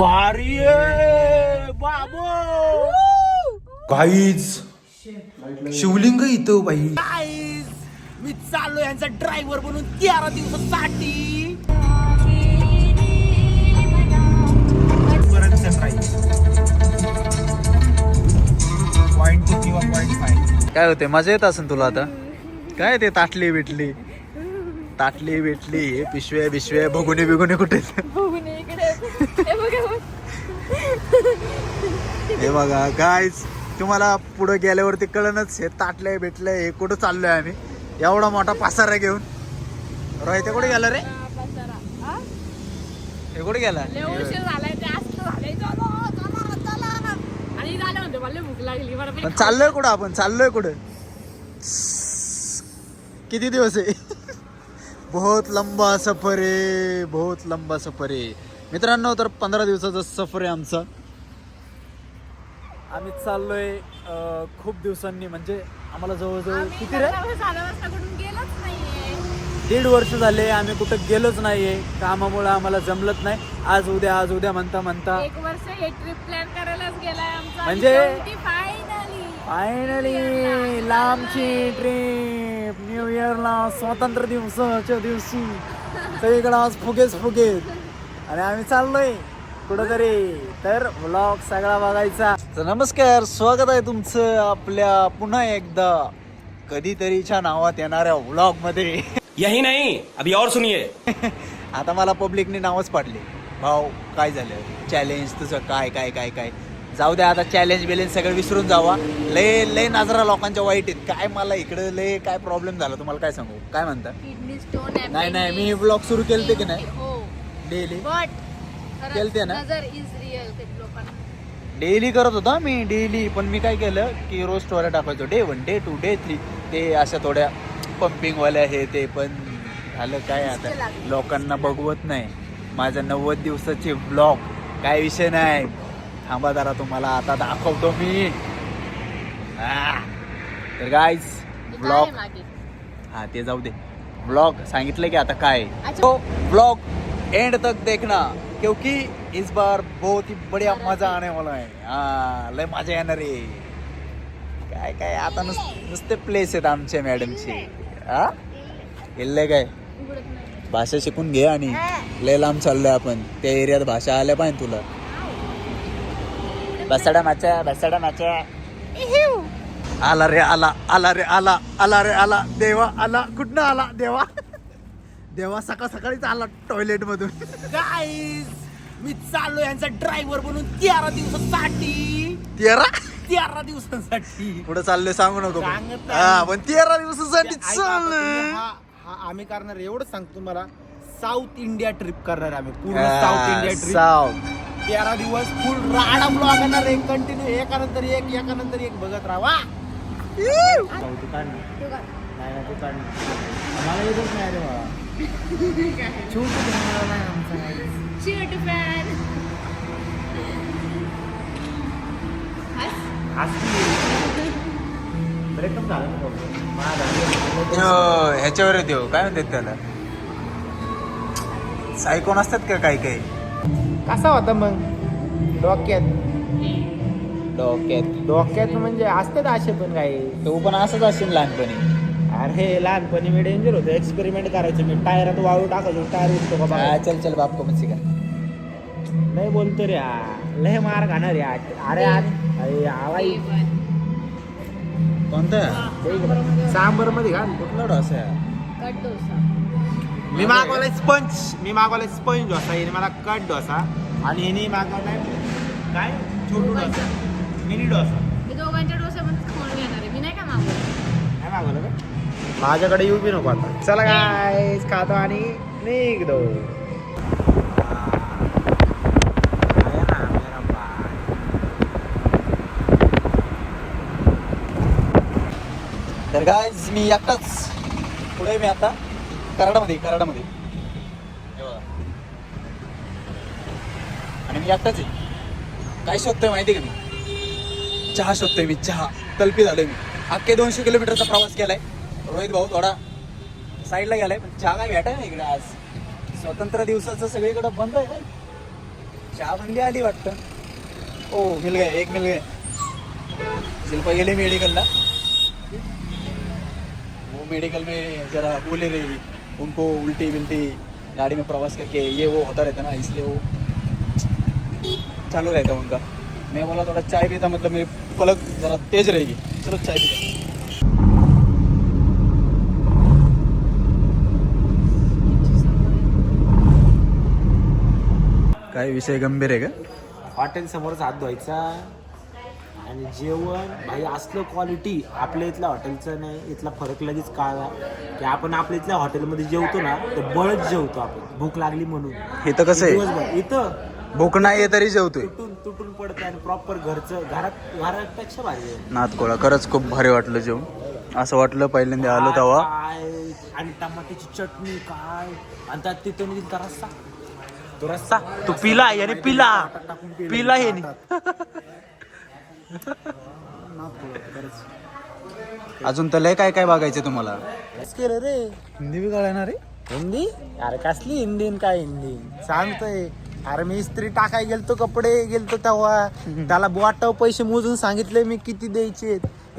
भारी बाबो! काहीच. शिवलिंग इथं बाई. मी चाललो यांचा ड्रायव्हर बनून तेरा दिवसासाठी. काय होते मजा येत असेल तुला आता? काय ते ताटली बिटली? ताटली बिटली हे पिशवे बिशवे भगुनी बिगुनी कुठे? हे बघा गायच तुम्हाला पुढे गेल्यावरती कळणच हे ताटलंय भेटलंय हे कुठं चाललोय आम्ही. एवढा मोठा पासारा घेऊन. रोहित कुठे गेला रे? पसारा. हा? कुठे गेला? पण चाललोय कुठं आपण? चाललोय कुठं? किती दिवस आहे? बहुत लंबा सफर आहे बहुत लंबा सफर आहे. मित्रांनो तर पंधरा दिवसाचा सफर आहे आमचा. आम्ही चाललोय अं, खूप दिवसांनी. म्हणजे आम्हाला जवळजवळ किती रे? दीड वर्ष झाले आम्ही कुठं गेलोच नाहीये. कामामुळे आम्हाला जमलत नाही. आज उद्या आज उद्या म्हणता म्हणता एक वर्ष हे ट्रिप प्लॅन करायलाच गेलाय आमचा. म्हणजे? फायनली फायनली लांबची ट्रिप न्यू इयरला स्वातंत्र्य दिवसाच्या दिवशी. सगळीकडे आज फुगेच फुगेच आणि आम्ही चाललोय कुठंतरी. तर व्लॉग सगळा बघायचा. तर नमस्कार स्वागत आहे तुमचं आपल्या पुन्हा एकदा कधीतरीच्या नावात येणाऱ्या व्लॉगमध्ये यही नहीं अभी और सुनिए. आता मला पब्लिकने नावच पाडले. भाऊ काय झालं? चॅलेंज तुझं काय काय काय काय? जाऊ द्या आता चॅलेंज बिलेंज सगळं विसरून जावा. लय लय नजरा लोकांच्या वाईट आहेत. काय मला इकडे लय काय प्रॉब्लेम झाला? तुम्हाला काय सांगू? काय म्हणता? किडनी स्टोन नाही नाही मी ब्लॉग सुरू केलते की नाही? हो. डेली बट केलते ना? नजर इज रिअल लोकांना. डेली करत होता मी डेली पण मी काय केलं की रोज स्टोऱ्या टाकायचो. Day one day two day three ते अशा थोड्या पंपिंगवाल्या हे ते पण झालं काय आता? लोकांना बघवत नाही. माझं नव्वद दिवसाचे ब्लॉग काय विषय नाही. थांबा जरा तुम्हाला आता दाखवतो मी. तर काय ब्लॉग हाँ ते जाऊ दे. ब्लॉग सांगितलं की आता काय. तो ब्लॉग एंड तक देखना. क्योंकि इस बार बहुत ही बढ़िया मजा आने वाला है। हाँ लय मजा येणार आहे। काय काय आता नुस नुसते प्लेस आहेत आमचे मॅडमचे हा? गेले काय? भाषा शिकून घे आणि लय लांब चाललोय आपण. त्या एरियात भाषा आल्या पाहिजे तुला. बसाडा माचा बसाडा माचा। आला रे आला आला रे आला आला रे आला। देवा आला कुठनं आला? देवा। देवा सकाळ सकाळीच आला टॉयलेट मधून. गाईज मी चाललो यांचा ड्रायव्हर बनून तेरा दिवसासाठी. तेरा? तेरा दिवसासाठी. पुढे चाललोय सांगू नको पण. सांगत नाही. हा पण तेरा दिवसासाठी ऐका आता तुम्ही, चाललोय हा हा आम्ही करणार एवढंच सांगतो तुम्हाला. साऊथ इंडिया ट्रिप करणार आम्ही. पूर्ण साऊथ इंडिया ट्रिप साऊथ तेरा दिवस फुल राडा ब्लॉग करणार एक कंटिन्यू एकानंतर एक एकानंतर एक. बघत राहा तू काढ. ना. नाही तू काढ ना. आम्हाला येतच नाही रे बाबा. छोटं camera नाही आमचा. Shoot fan. हस. Breakup झालं ना भाऊ. माझा झालं. ह्याच्यावर येतो काय म्हणतात त्याला सायकोन असतात का काही काही कसा होता मग डोक्यात डोक्यात डोक्यात म्हणजे असतात असे पण काही तू पण असंच असेल लहानपणी अरे लहानपणी मी डेंजर होतो. एक्सपेरिमेंट करायचो मी. टायरात वाळू टाकायचो. टायर उठतो हा, बघा. चल चल बाप को मच्छी का लय बोलतो रे हा. लय मार खाणार रे हा. अरे आ- अरे आवाज कोणतं? सांबरमध्ये घाल. कुठला डोसा? कट डोसा. मी मागवलाय स्पंज. मी मागवलाय स्पंज डोसा. हिने मला कट डोसा आणि हिने मागवलाय काय? छोटू डोसा. मिनी डोसा. मी दोघांच्या डोस्यामध्येच खाऊन घेणार आहे. मी नाही का मागवलं? काय मागवलं का? माझ्याकडे येऊ बी नको आता. चला काय खातो आणि निघतो. तर काय मी एकटाच पुढे मी आता कराडामध्ये कराडामध्ये. आणि मी एकटाच आहे. काय शोधतोय माहिती आहे का मी? चहा शोधतोय मी चहा. तलपी झालोय मी. अख्खे दोनशे किलोमीटरचा प्रवास केलाय. रोहित भाऊ थोडा साईडला गेलाय पण चहा काय भेटाय ना इकडे आज. स्वतंत्र दिवसाचं सगळीकडे बंद आहे काय चहा बंदी आली वाटतं. ओ मिल गए एक मिल गए शिल्पा गेली मेडिकलला. हो, वो मेडिकल में जरा बोले रही उनको उल्टी बिल्टी गाड़ी में प्रवास करके ये वो होता रहता ना इसलिए वो चालू रहता उनका. मैं बोला थोड़ा चाय पीता मतलब मेरी पलक जरा तेज रहेगी. चलो चाय पीता. काय विषय गंभीर आहे का? हॉटेल समोरच हात धुवायचा. आणि जेवण भाई असलं क्वालिटी आपल्या इथल्या हॉटेलचं नाही. इथला फरक लगेच कळला. की आपण आपल्या इथल्या हॉटेलमध्ये जेवतो ना तर बळच जेवतो आपण. भूक लागली म्हणून. इथं कसं आहे? दिवसभर. इथं भूक नाही आहे तरी जेवतोय. तुटून तुटून पडतं आणि प्रॉपर घरचं घरात घरापेक्षा भारी आहे. नातकोळा खरंच खूप भारी वाटलं जेवण असं वाटलं पहिल्यांदा आलो तेव्हा. काय? आणि टमाट्याची चटणी काय? आणि त्यात तिथं दिलता रस्सा तो रस्सा तो पिला याने पिला. पिला याने. अजून तर लय काय काय बघायचं तुम्हाला? केलं रे. हिंदी बी कळणार रे हिंदी? अरे कसली हिंदी न काय हिंदी सांगतोय. अरे मी इस्त्री टाकाय गेलतो कपडे गेलतो तेव्हा. त्याला बोटाव पैसे मोजून सांगितले मी किती द्यायचे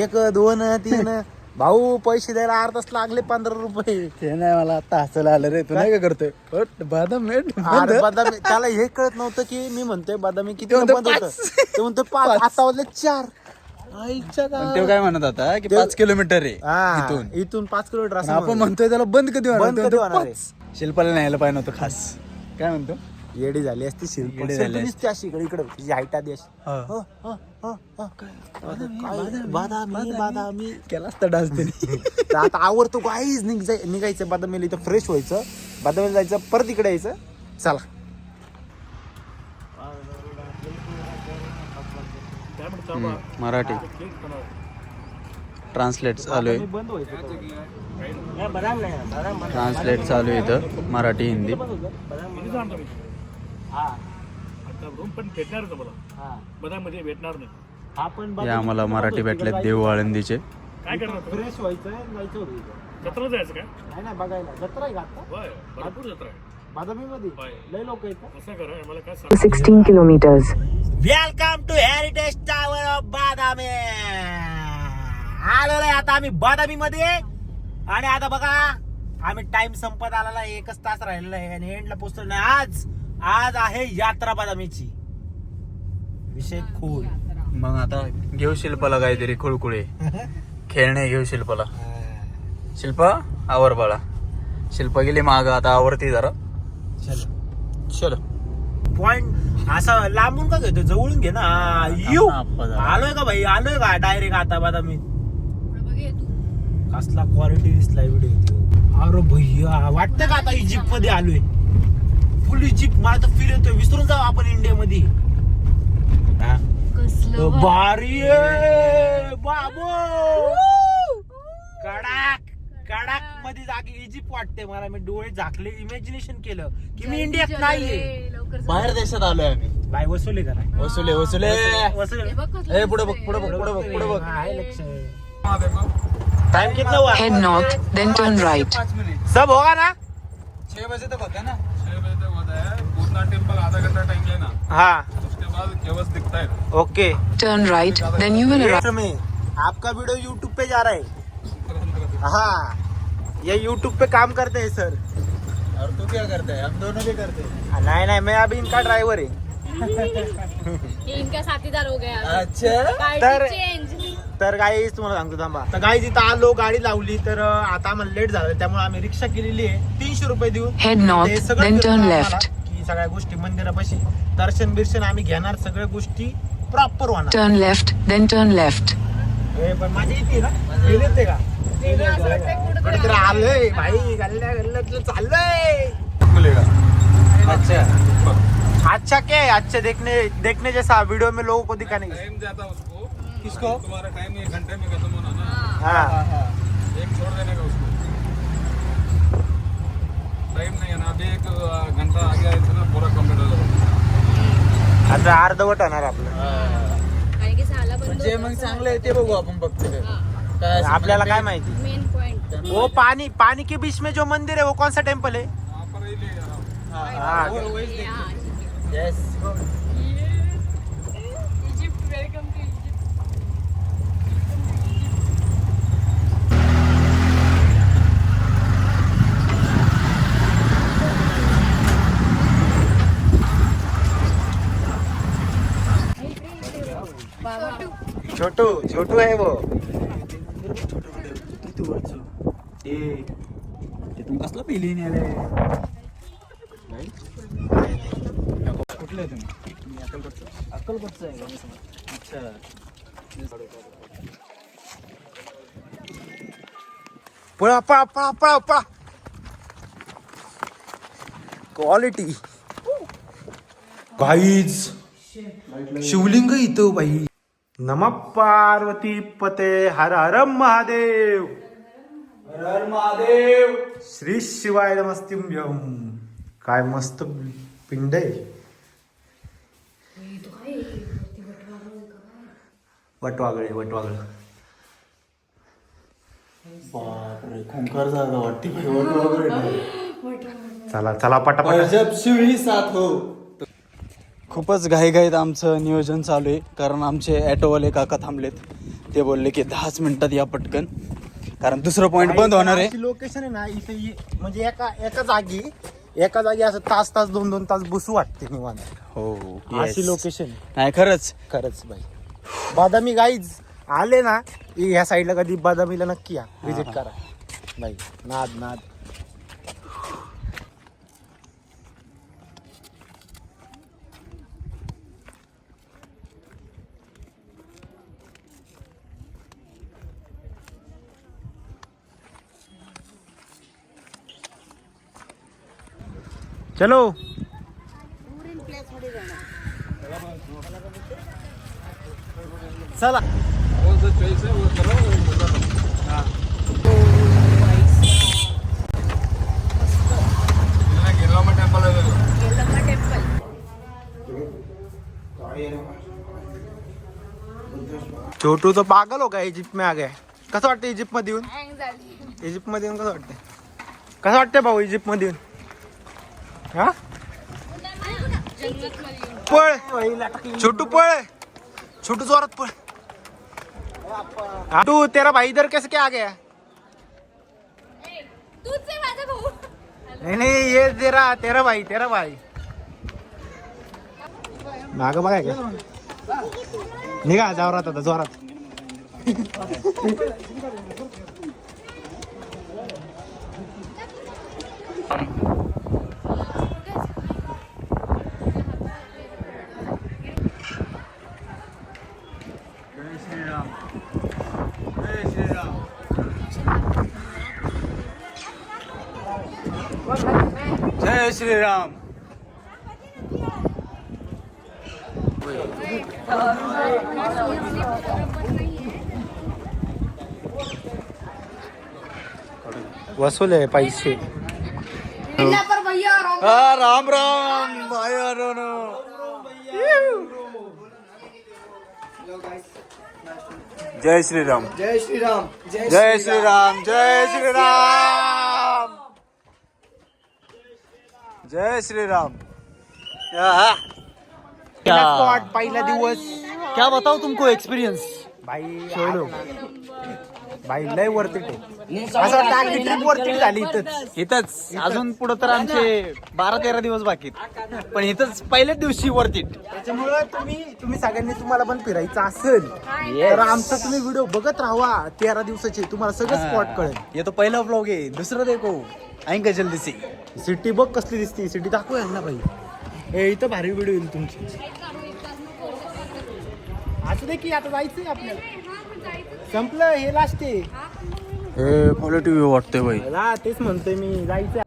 एक दोन तीन. भाऊ पैसे द्यायला अर्ध तास लागले पंधरा रुपये. ते नाही मला आता हसायला आलं रे तू नाही का करतोय? अट, बदाम अरे बदामी. त्याला हे कळत नव्हतं की मी म्हणतोय बदामी किती म्हणतो बंद होतं. पाच. ते म्हणतो पाच. आता वाजले चार. आईच्या ते काय म्हणत होता की पाच किलोमीटर आहे हा, इथून. इथून पाच किलोमीटर असं आपण म्हणतो. म्हणतोय त्याला बंद कधी होणार? बंद तो कधी म्हणतो होणार आहे? पाच. शिल्पाला न्यायला पाहिजे नव्हतं खास. काय म्हणतो? येडी झाली असती शिल्प. येडी झाली शिल्प नुसती अशी इकडे इकडे. तिची हाईट आधी अशी. हा. ह? बदामी बदामी केला असता डान्स त्यांनी. आता आवडतो काहीच निघाय निघायचं बदामीला इथं फ्रेश व्हायचं. बदामीला जायचं परत इकडे यायचं. चला. मराठी. ट्रान्सलेट चालू आहे. ट्रान्सलेट चालू आहे इथं मराठी हिंदी. हा पण भेटणार तुम्हाला हा. बदामध्ये भेटणार नाही. पण हे आम्हाला मराठी भेटलेत देव आळंदीचे. काय करणार तुम्ही? फ्रेश व्हायचं. जत्रा जायचं काय? नाही नाही बघायला. जत्रा आहे का आता? होय भरपूर जत्रा आहे. बदामी मध्ये होय. लय लोक येतात असं करा मला काय सांग? 16 kilometers. Welcome to heritage tower of Badami आलेलो आहे आता आम्ही बादामी मध्ये आणि आता बघा आम्ही टाइम संपत आलेला आहे. एकच तास राहिलेला आहे. आणि एंडला पोहोचलो नाही. आज आज आहे यात्रा बादामीची. विषय खूल. मग आता घेऊ शिल्पाला काहीतरी खुळकुळे खेळणे घेऊ शिल्पाला. शिल्पा? आवर बाळा. शिल्पा गेली माग आता आवरती जरा. चलो. चलो. पॉइंट असं लांबून का घेतो? जवळून घे ना. येऊ. आलोय का भाई? आलोय का डायरेक्ट आता बादामी? हे कसला क्वालिटी दिसला व्हिडिओ अरे भैया वाटतं का आता इजिप्त मध्ये आलोय? फुल इजिप्त मला तर फील येतोय. विसरून जाऊ आपण इंडिया मध्ये हा? कसलं भारी. भारी आहे, बाबो! कडक कडकमध्ये जागी इजिप्त वाटते मला. मी डोळे झाकले इमॅजिनेशन केलं की मी इंडियात जल्दी नाहीये. रे, लवकर. बाहेर देशात आलोय आम्ही. बाय वसुले का नाही? वसुले वसुले. वसुले. हे बघ कसलं ए पुढे बघ दिसतंय. पुढे बघ पुढे बघ पुढे बघ. आहे लक्ष. टाइम कितना हुआ Head north, then turn right. सब होगा ना? छह बजे तक होता ना? है टेंपल आधा घंटा टाइम लेना हाँ। उसके बाद केवस दिखता है okay right, then you will arrive. में आपका वीडियो यूट्यूब पे जा रहा है। हाँ। ये यूट्यूब पे काम करते हैं सर और तू क्या करता है? हम दोनों भी करते हैं। नहीं नहीं मैं अभी इनका ड्राइवर है। इनका साथीदार हो गया। अच्छा? तर- तर गाई तुम्हाला सांगतो थांबा. तर गाई तिथं आलो गाडी लावली तर आता आम्हाला लेट झालं त्यामुळे आम्ही रिक्षा केलेली आहे. तीनशे रुपये north, ते सगळं then फिरून turn आम्हाला left. की सगळ्या गोष्टी मंदिरापाशी. दर्शन बिर्शन आम्ही घेणार सगळ्या गोष्टी प्रॉपर होणार. Turn left, then turn left. ए, पण माझी येते ना फील येते का? तरी आलोय भाई गल्ल्या गल्ल्यातलं चाललंय. अच्छा. अच्छा क्या है अच्छा देखने देखने जैसा वीडियो में लोगों को दिखाने किसको? तुम्हारा टाइम एक घंटे में खत्म होना ना हाँ. एक छोड़ देने का उसको? टाइम नहीं है ना अभी एक घंटा आगे आए थे ना पूरा कंप्लीट हो जाएगा आता अर्धवट होणार आपलं. कारण की साला बंद जे मग चांगलं आहे ते बघू आपण फक्त असं आपल्याला काय माहिती? मेन पॉइंट वो पानी पानी के बीच में जो मंदिर है वो कौन सा टेम्पल है पर ही हूँ हाँ वहीच देख. Yes Egypt welcome to Egypt छोटू छोटू आहे वो. तू कसला पिली नेले? कुठले तुम्ही? अक्कलकोटचं. आहे. का? अच्छा. पळा पळा पळा पळा पळा. क्वालिटी गाईज शिवलिंग इथं बाई. नम पार्वती पते हर हर महादेव। हर हर महादेव। श्री शिवाय नमस्तिभ्यम काय मस्त पिंड आहे. वटवागळे वटवागळ. खूंखार जागा वाटते चला चला पटापट. जब शिवळी साथ हो. खूपच घाईघाईत आमचं नियोजन चालू आहे. कारण आमचे ॲटोवाले काका थांबलेत. ते बोलले की दहाच मिनिटात या पटकन. कारण दुसरं पॉईंट बंद होणार आहे. लोकेशन आहे ना इथे ये- म्हणजे एका एका जागी एका जागी असं तास तास दोन दोन तास बसू वाटते निवांत. हो अशी लोकेशन नाही खरंच. खरंच बाई. बादामी गाईज आले ना ह्या साईडला कधी बादामीला नक्की या. विजिट करा. बाई नाद नाद चलो चला वो जो चॉइस है वो करो वो बताओ इतना गिरगामा टेम्पल है देखो यल्लम्मा टेम्पल छोटू तो पागल हो गया इजिप्त में आ गया. कसं वाटतं इजिप्त मध्ये येऊन? इजिप्त मध्ये येऊन कसं वाटतंय? कसं वाटतंय भाऊ इजिप्त मध्ये येऊन? हा? पळ. छोटू पळ. छोटू जोरात पळ. तू तेरा भाई इधर कैसे क्या आ गया नाही नाही ये तेरा तेरा भाई तेरा भाई. माग बघाय का निघा जोरात आता जोरात. जय श्रीराम वसूल आहे पैसे पर भैया हा, राम राम भाई अरुण. जय श्रीराम जय श्रीराम जय श्रीराम जय श्रीराम जय श्रीराम. पहिला दिवस. क्या बताओ तुमको एक्सपीरियंस बाई छोडो बाई लय वरती असं वाटतं अगदी ट्रिप वरती झाली इथंच. इथंच. अजून पुढे तर आमचे बारा तेरा दिवस बाकी आहेत. पण इथंच पहिल्याच दिवशी वरती त्याच्यामुळं तुम्ही तुम्ही सगळ्यांनी तुम्हाला पण फिरायचं असेल तर आमचा तुम्ही व्हिडिओ बघत राहा. तेरा दिवसाचे तुम्हाला सगळं स्पॉट कळेल. ये तो पहिला ब्लॉग आहे. दुसरं देखो. आएंगे जल्दी से. सिटी बघ कसली दिसते. सिटी दाखवूया ना भाई ए इथं भारी व्हिडिओ येईल तुमची. असं दे की आता जायचंय आपल्याला. संपलं हे लास्ट आहे. हे क्वालिटी वाटते भाई मला तेच म्हणतोय मी जायचं